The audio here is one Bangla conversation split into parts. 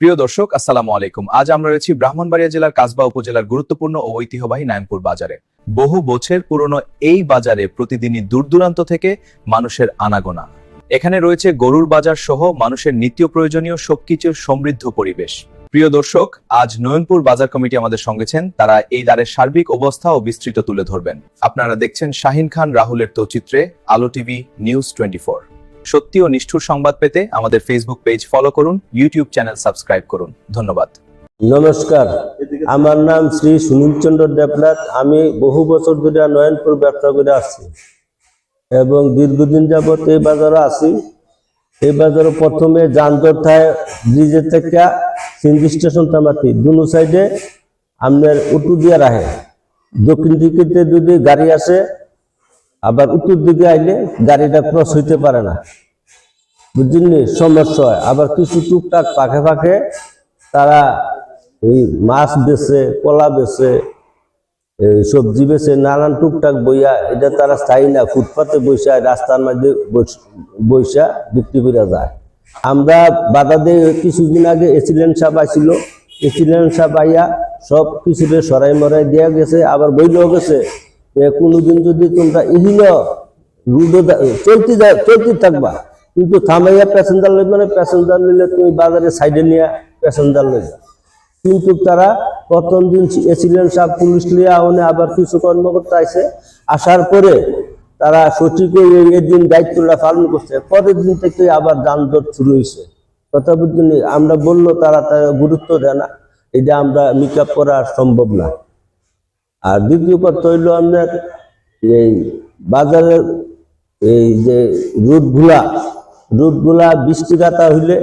প্রিয় দর্শক, আসসালামু আলাইকুম। আজ আমরা রয়েছি ব্রাহ্মণবাড়িয়া জেলার কাসবা উপজেলার গুরুত্বপূর্ণ ও ঐতিহ্যবাহী নারায়ণপুর বাজারে। বহু বছর পুরনো এই বাজারে প্রতিদিনই দূর দূরান্ত থেকে মানুষের আনাগোনা। এখানে রয়েছে গরুর বাজার সহ মানুষের নিত্য প্রয়োজনীয় সবকিছুর সমৃদ্ধ পরিবেশ। প্রিয় দর্শক, আজ নয়নপুর বাজার কমিটি আমাদের সঙ্গেছেন তারা এই দ্বারের সার্বিক অবস্থা ও বিস্তৃত তুলে ধরবেন। আপনারা দেখছেন শাহিন খান, রাহুলের তৌচিত্রে আলো টিভি নিউজ টোয়েন্টি সত্যি ও নিষ্ঠুর সংবাদ পেতে আমাদের ফেসবুক পেজ ফলো করুন ইউটিউব চ্যানেল সাবস্ক্রাইব করুন। ধন্যবাদ। নমস্কার, আমার নাম শ্রী সুনীল চন্দ্র দেবনাথ। আমি বহু বছর ধরে নয়নপুর ব্যবসা করে আসছি এবং দীর্ঘদিন যাবত এই বাজারে আছি। এই বাজারে প্রথমে যানজট থাকে ব্রিজের থেকে সিন্ধি স্টেশন তামাতি দুনো সাইডে আপনার উটু দিয়ে রাখে। দক্ষিণ দিকে যদি গাড়ি আসে আবার উত্তর দিকে আইলে গাড়িটা ক্রস হইতে পারে না। বুঝলি সমস্যা হয়। আবার কিছু টুকটাক পাখে পাখে তারা এই মাছ বেছে কলা বেছে সবজি বেছে নানান টুকটাক বইয়া, এটা তারা স্থায়ী না। ফুটপাতে বৈশা রাস্তার মধ্যে বৈশা বিক্রি করে যায়। আমরা বাধা দিয়ে কিছুদিন আগে এসিলেন সাহেব আসছিল এসিলেন সাহেব আইয়া সব কিছুতে সরাই মরাই দেওয়া গেছে, আবার বইলেও গেছে। কোনোদিন যদি তোমরা ইহিল চলতে যায় চলতে থাকবা। কিন্তু থামাইয়া প্যাসেঞ্জার লই মানে প্যাসেঞ্জার নিলে তুমি বাজারে সাইডে নিয়ে প্যাসেঞ্জার লইবে। কিন্তু তারা প্রথম দিন এসিলেন সাহেব পুলিশ লিয়ে আউনে আবার কিছু কর্মকর্তা আছে আসার পরে তারা সঠিক দিন দায়িত্বটা পালন করছে। পরের দিন থেকে আবার যানজট শুরু হয়েছে কথা বুঝলেন আমরা বলল তারা তারা গুরুত্ব দেয় না। এটা আমরা মেক করা সম্ভব না। আর দ্বিতীয় কথা হইল আপনার এই বাজারের এই যে রুটগুলা রুটগুলা বৃষ্টি কাতা হইলে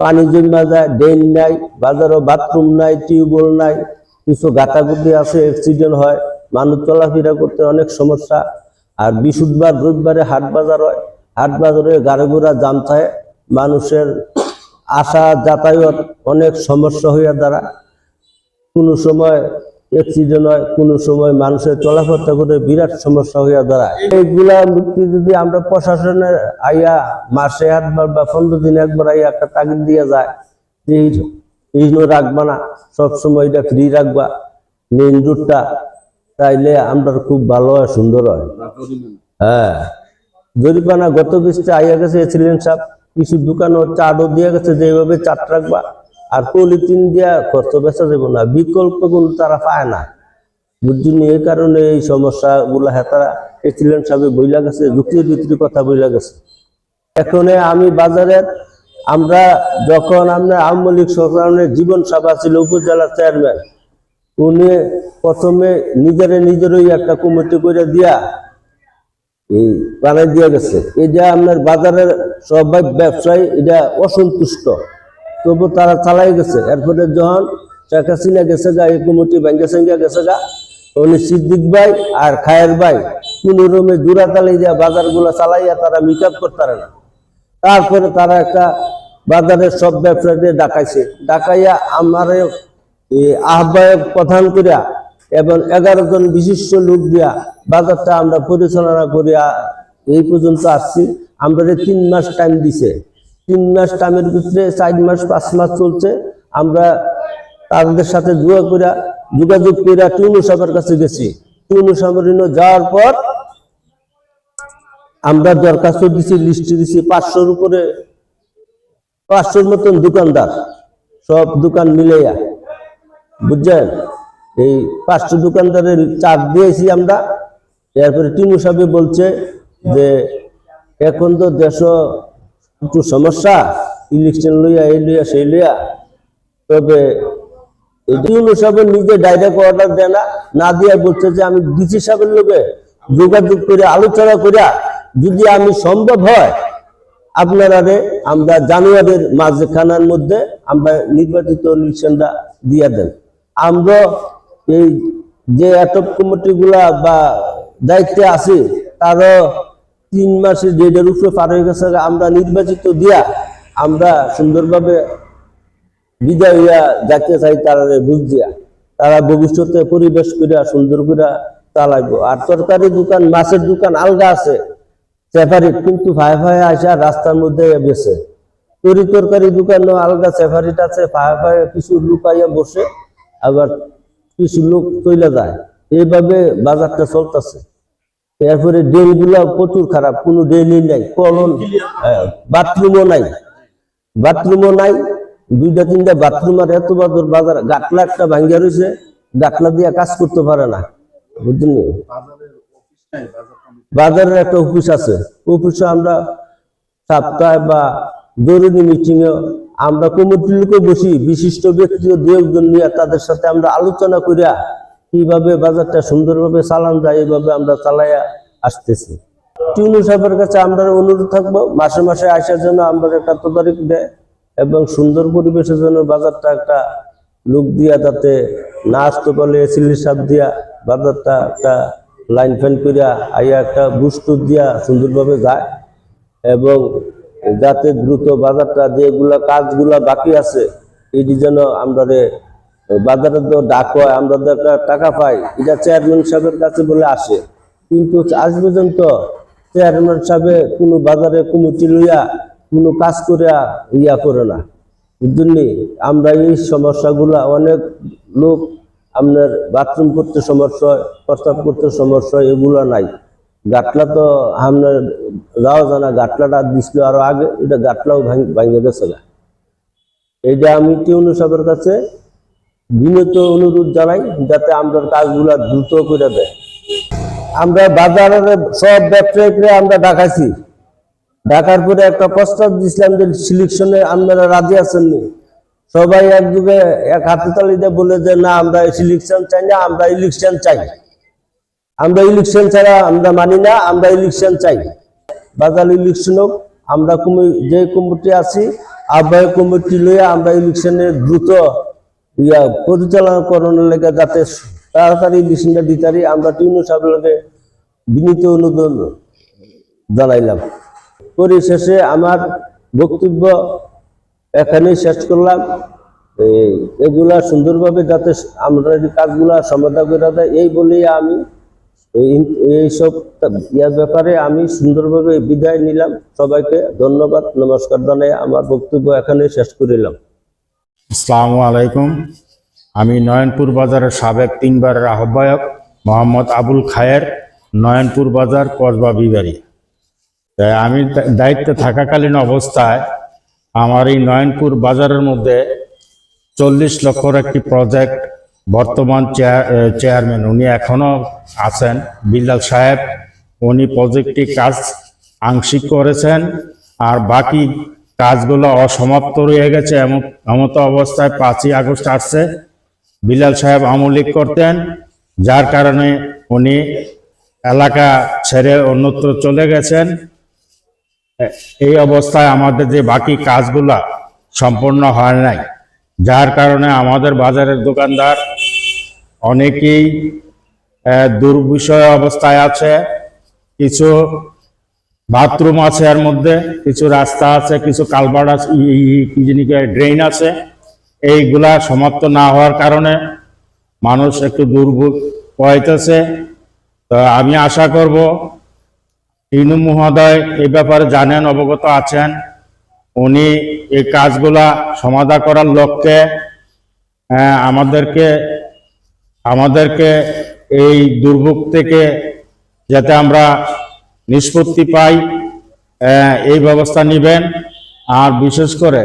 পানি জমা যায়, ড্রেন নাই, বাজারও বাথরুম নাই, টিউবওয়েল নাই, কিছু গাটাগুটি আছে অ্যাক্সিডেন্ট হয়, মানুষ চলাফেরা করতে অনেক সমস্যা। আর বৃহস্পতিবার, রবিবারে হাট বাজার হয়, হাট বাজারে গাড়ি ঘোড়া জাম থাকে, মানুষের আসা যাতায়াত অনেক সমস্যা হইয়া দ্বারা কোনো সময় হয় কোনো সময় মানুষের করে বিরাট সমস্যা হইয়া এইগুলা যদি আমরা আইয়া মাসে বা পনেরো দিন একবার আইয়া একটা তাগিদ যায়, যে রাখবা না সবসময় এটা ফ্রি রাখবা তাইলে আমরা খুব ভালো হয়, সুন্দর হয়। হ্যাঁ। জরিমানা গত কিস্তি আইয়া গেছে ছিলেন সাহেব কিছু দোকানও চাটও দিয়ে গেছে, যেভাবে চাট রাখবা আর পলিথিন দিয়া খরচ বেচা যাব না, বিকল্পগুলো তারা পায় না। বুঝছেন, এই কারণে এই সমস্যা গুলা হেতারা ছিলেন সাহেব বইলা গেছে যুক্তির ভিত্তির কথা বইলা গেছে। এখন আমি বাজারের, আমরা যখন আমরা আওয়ামী লীগ সরকারের জীবন সভা ছিল, উপজেলা চেয়ারম্যান, উনি প্রথমে নিজেরে নিজেরই একটা কমিটি করে দিয়া এই বানাই দিয়ে গেছে। এটা আপনার বাজারের সবাই ব্যবসায়ী, এটা অসন্তুষ্ট। তবু তারা চালাই গেছে। এরপরে যখন শেখ হাসিনা গেছে গা এই কমিটি ব্যাংকে সঙ্গে গেছে গা উনি সিদ্দিক ভাই আর খায়ের ভাই কোন রুমে জোড়া তালাই দিয়া বাজারগুলো চালাইয়া তারা মেক আপ করতে না। তারপরে তারা একটা বাজারের সব ব্যবসায়ীদের ডাকাইছে। ডাকাইয়া আমার আহ্বায়ক প্রধান করিয়া এবং এগারো জন বিশিষ্ট লোক দিয়া বাজারটা আমরা পরিচালনা করিয়া এই পর্যন্ত আসছি। আমরা তিন মাস টাইম দিছে। তিন মাস টাইমের ভিতরে চার মাস, পাঁচ মাস চলছে। আমরা তাদের সাথে যোগা করে যোগাযোগ করে টুনু সাহেবের কাছে গেছি। টুনু সাহেবের যাওয়ার পর আমরা দরখাস্ত দিছি, লিস্ট দিছি, পাঁচশোর উপরে, পাঁচশোর মতন দোকানদার, সব দোকান মিলাইয়া। বুঝছেন? এই পাঁচশো দোকানদারের চাপ দিয়েছি আমরা। এরপরে টিনু সাহেব বলছে যে, এখন তো দেশ একটু সমস্যা ইলেকশন লইয়া, এই লইয়া, সেই লইয়া। তবে টিনু সাহেব নিজে ডাইরেক্ট অর্ডার দেয় না না দিয়া বলছে যে আমি ডিসি সাহেবের লোকে যোগাযোগ করে, আলোচনা করিয়া যদি আমি সম্ভব হয়, আপনারা আমরা জানুয়ারির মাঝখানার মধ্যে আমরা নির্বাচিত ইলেকশনটা দিয়ে দেন। আমরা এই যে অ্যাটক কমিটিগুলা বা দায়িত্বে আছি, তারও তিন মাসের ডেটের উপরে পার হয়ে গেছে, আমরা নির্বাচিত দিয়া আমরা সুন্দরভাবে বিদায় হইয়া যাইতে চাই তারা বুঝ দিয়া। তারা ভবিষ্যতে পরিবেশ করিয়া, সুন্দর করিয়া চালাইবো। আর তরকারি দোকান, মাছের দোকান আলগা আছে সেপারেট কিন্তু ভাই ভাই আসা রাস্তার মধ্যে বেছে তরি তরকারি দোকান আলগা, সেফারিট আছে পায়ে পায়ে কিছু লোক আইয়া বসে, আবার কিছু লোক চলে যায়। এইভাবে বাজারটা চলতেছে। এরপরে ড্রেনগুলা প্রচুর খারাপ, কোনো ড্রেনই নাই কলন বাথরুমও নাই। বাথরুমও নাই, দুইটা, তিনটা বাথরুম আর এত বাজার বাজার, গাটলা একটা ভাঙ্গিয়া রয়েছে গাটলা দিয়ে কাজ করতে পারে না বুঝলি বাজারের একটা অফিস আছে, অফিসে আমরা সপ্তাহে বা জরুরি মিটিং এ আমরা কমিটির লোকে বসি, বিশিষ্ট ব্যক্তি ও দু একজন নিয়ে তাদের সাথে আমরা আলোচনা করিয়া কীভাবে বাজারটা সুন্দরভাবে চালান যায়, এইভাবে আমরা চালাইয়া আসতেছি। টিউনু সাহেবের কাছে আমরা অনুরোধ থাকব, মাসে মাসে আসার জন্য আমরা একটা তদারকি দেয় এবং সুন্দর পরিবেশের জন্য বাজারটা একটা লুক দিয়া যাতে না আসতে পারলে এসিলি সাপ দিয়া বাজারটা একটা লাইন ফ্যান করিয়া আইয়া একটা বুস্ট দিয়া সুন্দরভাবে যায় এবং যাতে দ্রুত বাজারটা যেগুলা কাজগুলা বাকি আছে, এটি যেন আমরা বাজারে তো ডাক হয়, আমরা তো একটা টাকা পাই। এটা চেয়ারম্যান সাহেবের কাছে বলে আসে। কিন্তু আজ পর্যন্ত চেয়ারম্যান সাহেবে কোনো বাজারে কমিটি লইয়া কোনো কাজ করে ইয়া করে না। বুঝলি আমরা এই সমস্যাগুলা অনেক লোক আপনার বাথরুম করতে সমস্যা প্রস্তাব করতে সমস্যা এগুলো নাই। গাটলা তো আপনার যাওয়া জানা গাটলাটা দিছিল আরও আগে, এটা গাটলাও ভাঙে গেছে না এইটা আমি টিউনু সাহেবের কাছে বিনীত অনুরোধ জানাই যাতে আমরা কাজগুলা দ্রুত করে দেয়। আমরা বাজারের সব ব্যবসায়ীকে আমরা ডাকাইছি। ডাকার পরে একটা প্রস্তাব দিছিলাম যে সিলেকশনে আপনারা রাজি আছেন নি? সবাই একদিকে এক হাতে তালিতে বলে যে, না, আমরা সিলেকশন চাই না, আমরা ইলেকশন চাই। আমরা ইলেকশন ছাড়া আমরা মানি না, আমরা ইলেকশন চাই। বাজার ইলেকশন হোক, আমরা যে কমিটি আছি, আহ্বায়ক কমিটি লইয়া আমরা ইলেকশনে দ্রুত ইয়া পরিচালনা করণের লেগে যাতে তাড়াতাড়ি ইলেকশনটা দিতে পারি, আমরা টিউনু সাহেবের বিনীত অনুরোধ জানাইলাম। পরিশেষে আমার বক্তব্য এখানেই শেষ করলাম। এগুলা সুন্দরভাবে যাতে আমরা কাজগুলা সমাধান করে দেয় এই বলেই আমি এই- এইসব ইয়ার ব্যাপারে আমি সুন্দরভাবে বিদায় নিলাম। সবাইকে ধন্যবাদ, নমস্কার জানাই, আমার বক্তব্য এখানে শেষ করিলাম আসসালামু আলাইকুম। আমি নয়নপুর বাজারের সাবেক তিনবারের আহ্বায়ক মোহাম্মদ আবুল খায়ের, নয়নপুর বাজার কসবা বিবাড়ি। তাই আমি দায়িত্বে থাকাকালীন অবস্থায় আমার এই নয়নপুর বাজারের মধ্যে চল্লিশ লক্ষর একটি প্রজেক্ট বর্তমান চেয়ার- চেয়ারম্যান উনি এখনও আছেন। বিল্লাল সাহেব, উনি প্রজেক্টটি কাজ আংশিক করেছেন। আর বাকি কাজগুলো অসমাপ্ত রয়ে গেছে। এমন অবস্থায় পাঁচই আগস্ট আসছে। বিলাল সাহেব আমলিক করতেন, যার কারণে উনি এলাকা ছেড়ে অন্যত্র চলে গেছেন। এই অবস্থায় আমাদের যে বাকি কাজগুলা সম্পূর্ণ হয় নাই, যার কারণে আমাদের বাজারের দোকানদার অনেকেই দুর্বিষয় অবস্থায় আছে। কিছু বাথরুম আছে এর মধ্যে কিছু রাস্তা আছে কিছু কালভার্ট আছে ড্রেন আছে। এইগুলা সমাপ্ত না হওয়ার কারণে মানুষ একটু দুর্ভোগ পাইতেছে। তো আমি আশা করব টিনু মহোদয় এই ব্যাপারে জানেন অবগত আছেন। উনি এই কাজগুলা সমাধা করার লক্ষ্যে আহ, আমাদেরকে আমাদেরকে এই দুর্ভোগ থেকে যাতে আমরা নিষ্পত্তি পাই এই ব্যবস্থা নেবেন। আর বিশেষ করে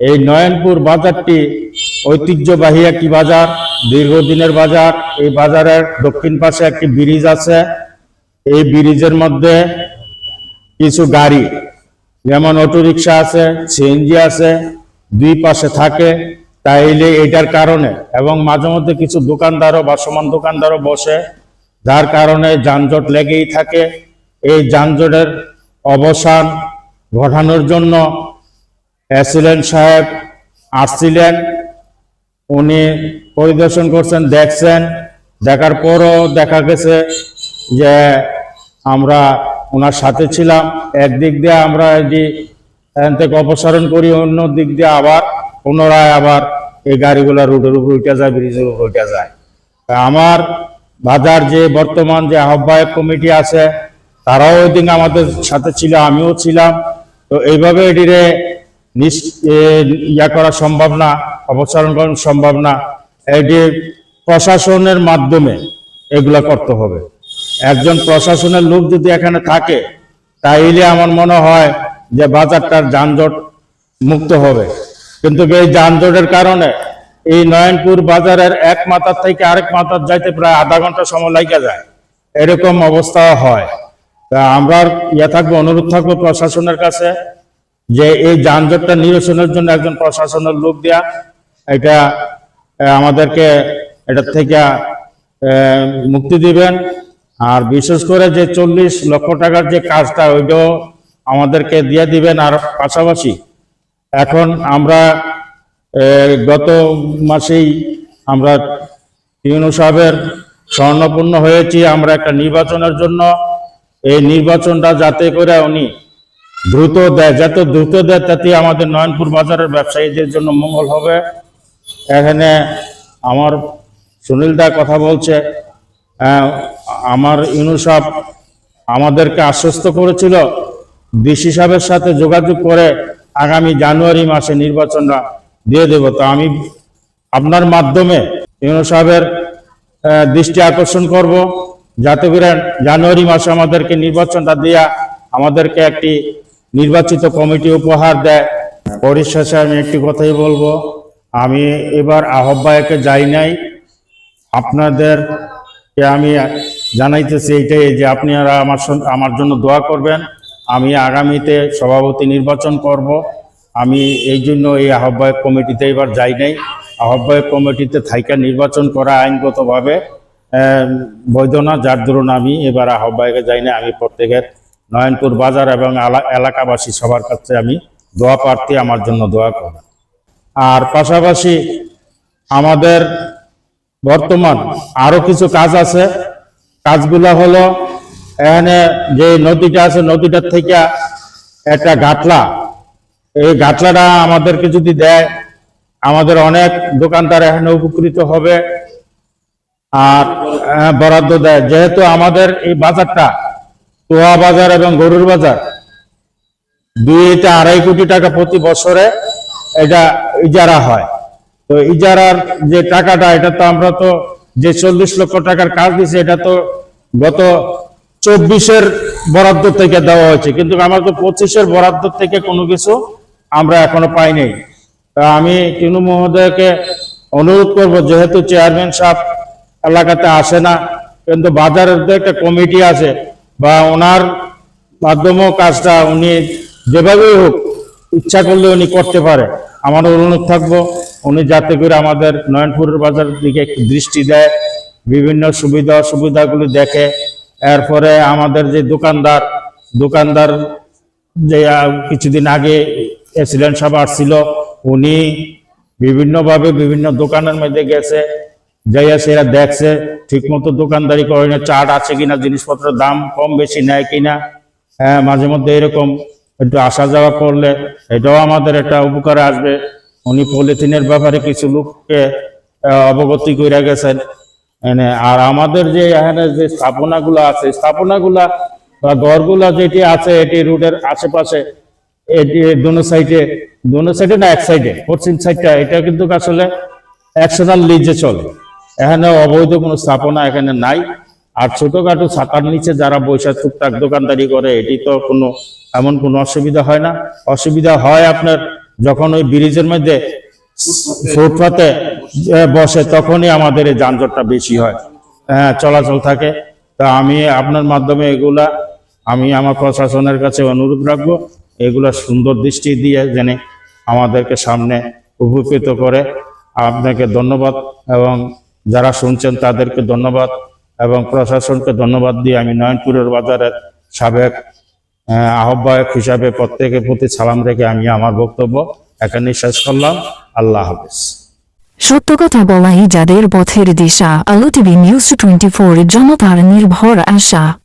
এই নয়নপুর বাজারটি ঐতিহ্যবাহী একটি বাজার, দীর্ঘদিনের বাজার। এই বাজারের দক্ষিণ পাশে একটি ব্রিজ আছে। এই ব্রিজের মধ্যে কিছু গাড়ি, যেমন অটোরিকশা আছে, সিএনজি আছে, দুই পাশে থাকে। তাইলে এটার কারণে এবং মাঝে মধ্যে কিছু দোকানদারও বা সমান দোকানদারও বসে। যার কারণে যানজট লেগেই থাকে। এই যানজটের অবসান ঘটানোর জন্য অ্যাসিলেন্ট সাহেব আসছিলেন। উনি পরিদর্শন করছেন, দেখছেন। দেখার পরও দেখা গেছে যে আমরা ওনার সাথে ছিলাম। একদিক দিয়ে আমরা যে এখান থেকে অপসারণ করি, অন্য দিক দিয়ে আবার পুনরায় আবার এই গাড়িগুলো রুটের উপর উঠে যায়, ব্রিজের উপর উঠে যায়। আমার বাজার যে বর্তমান যে আহ্বায়ক কমিটি আছে তারাও ওই দিন আমাদের সাথে ছিল, আমিও ছিলাম। তো এইভাবে এটিরে ইয়া করা সম্ভব না, অপসারণ করা সম্ভব না। এটি প্রশাসনের মাধ্যমে এগুলা করতে হবে। একজন প্রশাসনের লোক যদি এখানে থাকে, তাইলে আমার মনে হয় যে বাজারটার যানজট মুক্ত হবে। কিন্তু এই যানজটের কারণে এই নয়নপুর বাজারের এক মাথার থেকে আরেক মাথার যাইতে প্রায় আধা ঘণ্টা সময় লাগে যায়। এরকম অবস্থা হয়। তা আমরা ইয়ে থাকব, অনুরোধ থাকব প্রশাসনের কাছে যে এই যানজটটা নিরসনের জন্য একজন প্রশাসনের লোক দেয়া, এটা আমাদেরকে এটা থেকে মুক্তি দিবেন। আর বিশেষ করে যে চল্লিশ লক্ষ টাকার যে কাজটা, ওইটাও আমাদেরকে দিয়ে দিবেন। আর পাশাপাশি এখন আমরা গত মাসেই আমরা ইউনু সাহেবের স্বর্ণপূর্ণ হয়েছি। আমরা একটা নির্বাচনের জন্য এই নির্বাচনটা যাতে করে উনি দ্রুত দেয়, যত দ্রুত দেয়, তাতে আমাদের নয়নপুর বাজারের ব্যবসায়ীদের জন্য মঙ্গল হবে। এখানে আমার সুনীল দা কথা বলছে আমার ইউনুসাব আমাদেরকে আশ্বস্ত করেছিল, ডিসি সাহেবের সাথে যোগাযোগ করে আগামী জানুয়ারি মাসে নির্বাচনটা দিয়ে দেব। তো আমি আপনার মাধ্যমে ইউনু সাহেবের দৃষ্টি আকর্ষণ করব। যাতে করে জানুয়ারি মাসে আমাদেরকে নির্বাচনটা দেয়া, আমাদেরকে একটি নির্বাচিত কমিটি উপহার দেয়। পরিশেষে আমি একটি কথাই বলব, আমি এবার আহ্বায়কে যাই নাই। আপনাদেরকে আমি জানাইতেছি এইটাই যে আপনারা আমার আমার জন্য দোয়া করবেন। আমি আগামীতে সভাপতি নির্বাচন করব। আমি এই জন্য এই আহ্বায়ক কমিটিতে এবার যাই নাই। আহ্বায়ক কমিটিতে থাইকা নির্বাচন করা আইনগতভাবে বৈধ না যার দরুন আমি এবার আহ্বায়কে যাই না আমি প্রত্যেকের নয়নপুর বাজার এবং এলাকাবাসী সবার কাছে আমি দোয়া প্রার্থী, আমার জন্য দোয়া করবেন। আর পাশাপাশি আমাদের বর্তমান আরও কিছু কাজ আছে। কাজগুলো হলো, এখানে যে নদীটা আছে, নদীটার থেকে একটা গাটলা। এই গাটলাটা আমাদেরকে যদি দেয়, আমাদের অনেক দোকানদার এখানে উপকৃত হবে। আর বরাদ্দ দেয়। যেহেতু আমাদের এই বাজারটা তোয়া বাজার এবং গরুর বাজার দুইটা আড়াই কোটি টাকা প্রতি বছরে এটা ইজারা হয়। তো ইজারার যে টাকাটা, এটা তো আমরা তো যে চল্লিশ লক্ষ টাকার কাজ দিছে, এটা তো গত চব্বিশের বরাদ্দ থেকে দেওয়া হয়েছে। কিন্তু আমার তো পঁচিশের বরাদ্দ থেকে কোনো কিছু আমরা এখনও পাইনি। তা আমি টিনু মহোদয়কে অনুরোধ করব, যেহেতু চেয়ারম্যান সাহেব এলাকাতে আসে না, কিন্তু বাজারের তো একটা কমিটি আছে বা ওনার মাধ্যমেও কাজটা উনি যেভাবেই হোক ইচ্ছা করলে উনি করতে পারে। আমার অনুরোধ থাকব, উনি যাতে করে আমাদের নয়নপুরের বাজারের দিকে একটু দৃষ্টি দেয়, বিভিন্ন সুবিধা অসুবিধাগুলি দেখে। এরপরে আমাদের যে দোকানদার দোকানদার যে কিছুদিন আগে প্রেসিডেন্ট সাহেব আসছিল, উনি বিভিন্নভাবে বিভিন্ন দোকানের মধ্যে গেছে। যাইয়া সেরা দেখছে ঠিক মতো দোকানদারি করে না, চাট আছে কিনা, জিনিসপত্রের দাম কম বেশি নেয় কিনা। হ্যাঁ মাঝে মধ্যে এরকম একটু আসা যাওয়া করলে এটাও আমাদের একটা উপকারে আসবে। উনি পলিথিনের ব্যাপারে কিছু লোককে অবগতি করে গেছেন। এনে আর আমাদের যে এখানে যে স্থাপনাগুলো আছে, স্থাপনাগুলা বা ঘরগুলা যেটি আছে, এটি রোডের আশেপাশে, এটি দোনো সাইডে দোনো সাইডে না, এক সাইডে, পশ্চিম সাইডটা, এটা কিন্তু আসলে একশনাল লিজে চলে। এখানে অবৈধ কোনো স্থাপনা এখানে নাই। আর ছোটখাটো ছাতার নিচে যারা বৈশাখ টুকটাক দোকানদারি করে, এটি তো কোনো, এমন কোনো অসুবিধা হয় না। অসুবিধা হয় আপনার যখন ওই ব্রিজের মধ্যে ফুটপাতে বসে, তখনই আমাদের এই যানজটটা বেশি হয়। হ্যাঁ চলাচল থাকে। তা আমি আপনার মাধ্যমে এগুলা, আমি আমার প্রশাসনের কাছে অনুরোধ রাখব, এগুলা সুন্দর দৃষ্টি দিয়ে যেন আমাদেরকে সামনে উপকৃত করে। আপনাকে ধন্যবাদ এবং যারা শুনছেন তাদেরকে ধন্যবাদ এবং প্রশাসনকে ধন্যবাদ দিয়ে আমি নয়নপুরের বাজারের সাবেক আহ, আহ্বায়ক হিসাবে প্রত্যেকের প্রতি সালাম রেখে আমি আমার বক্তব্য এখানে শেষ করলাম। আল্লাহ হাফেজ। সত্য কথা বলাই যাদের পথের দিশা আলো টিভি নিউজ টোয়েন্টি ফোর জনতার নির্ভর আশা।